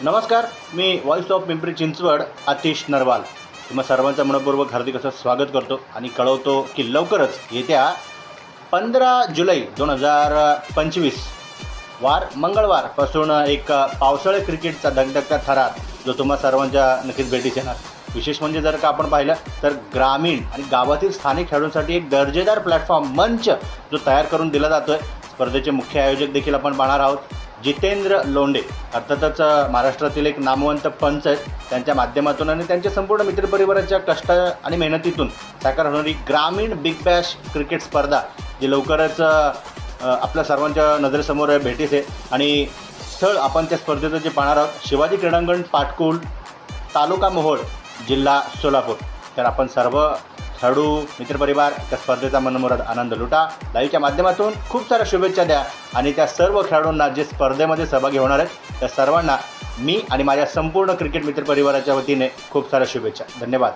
नमस्कार मी voice of Pimpri Chinchwad Atish Narwal. तुम्हा सर्वांचं मनपूर्वक हार्दिक असं स्वागत करतो आणि कळवतो की लवकरच येत्या पंधरा जुलै दोन हजार पंचवीस वार मंगळवारपासून एक पावसाळी क्रिकेटचा धगधगता थरार जो तुम्हा सर्वांच्या नक्कीच भेटीस येणार. विशेष म्हणजे जर का आपण पाहिलं तर ग्रामीण आणि गावातील स्थानिक खेळाडूंसाठी एक दर्जेदार प्लॅटफॉर्म मंच जो तयार करून दिला जातो आहे स्पर्धेचे मुख्य आयोजक देखील आपण पाहणार आहोत. जितेंद्र लोंडे अर्थातच महाराष्ट्रातील एक नामवंत पंच आहेत. त्यांच्या माध्यमातून आणि त्यांच्या संपूर्ण मित्रपरिवाराच्या कष्ट आणि मेहनतीतून साकार होणारी ग्रामीण बिग बॅश क्रिकेट स्पर्धा जी लवकरच आपल्या सर्वांच्या नजरेसमोर भेटीस आहे. आणि स्थळ आपण त्या स्पर्धेचं जे पाहणार आहोत शिवाजी क्रीडांगण पाटकुल तालुका मोहोळ जिल्हा सोलापूर. तर आपण सर्व खेळाडू मित्रपरिवार त्या स्पर्धेचा मनमुराद आनंद लुटा. लाईव्हच्या माध्यमातून खूप साऱ्या शुभेच्छा द्या. आणि त्या सर्व खेळाडूंना जे स्पर्धेमध्ये सहभागी होणार आहेत त्या सर्वांना मी आणि माझ्या संपूर्ण क्रिकेट मित्रपरिवाराच्या वतीने खूप साऱ्या शुभेच्छा. धन्यवाद.